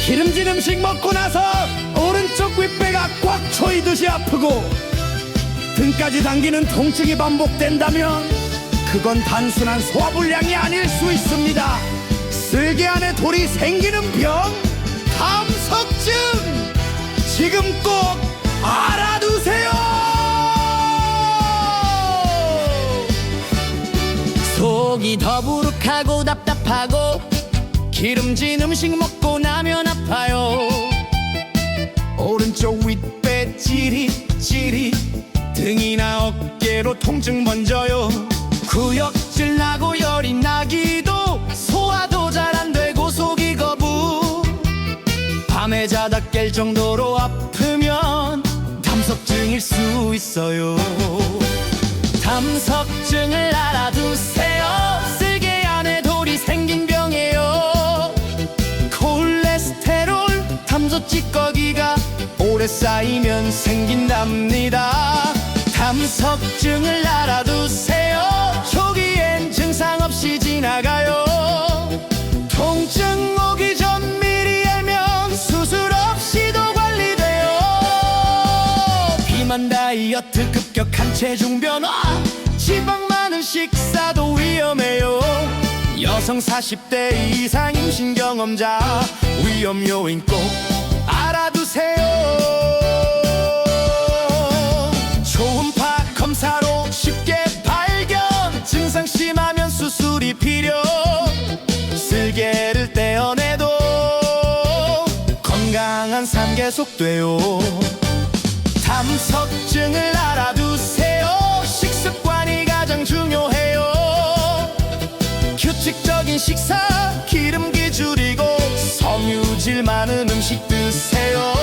기름진 음식 먹고 나서 오른쪽 윗배가 꽉 조이듯이 아프고 등까지 당기는 통증이 반복된다면 그건 단순한 소화불량이 아닐 수 있습니다. 쓸개 안에 돌이 생기는 병, 감석증. 지금 꼭 속이 더부룩하고 답답하고 기름진 음식 먹고 나면 아파요. 오른쪽 윗배 찌릿찌릿 등이나 어깨로 통증 번져요. 구역질 나고 열이 나기도 소화도 잘 안 되고 속이 거부. 밤에 자다 깰 정도로 아프면 담석증일 수 있어요. 담석 증을 알아두세요. 쓸개 안에 돌이 생긴 병이에요. 콜레스테롤 담소 찌꺼기가 오래 쌓이면 생긴답니다. 담석증을 알아두세요. 초기엔 증상 없이 지나가요. 통증 오기 전 미리 알면 수술 없이도 관리돼요. 비만 다이어트 급격한 체중 변화 지방 많은 식사도 위험해요. 여성 40대 이상 임신 경험자 위험 요인 꼭 알아두세요. 초음파 검사로 쉽게 발견 증상 심하면 수술이 필요. 쓸개를 떼어내도 건강한 삶 계속돼요. 담석증을 알아 규칙적인 식사 기름기 줄이고 섬유질 많은 음식 드세요.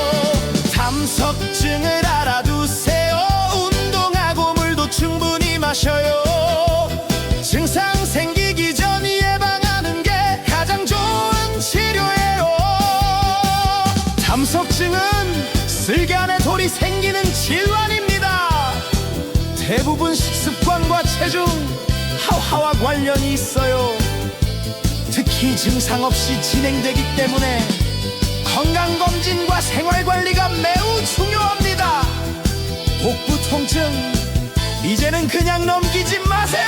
담석증을 알아두세요. 운동하고 물도 충분히 마셔요. 증상 생기기 전 예방하는 게 가장 좋은 치료예요. 담석증은 안에 돌이 생기는 질환입니다. 대부분 식습관과 체중, 하와와 관련이 있어요. 특히 증상 없이 진행되기 때문에 건강검진과 생활관리가 매우 중요합니다. 복부 통증, 이제는 그냥 넘기지 마세요!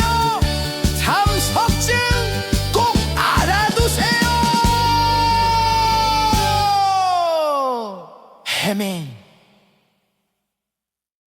잠석증, 꼭 알아두세요! 해밍.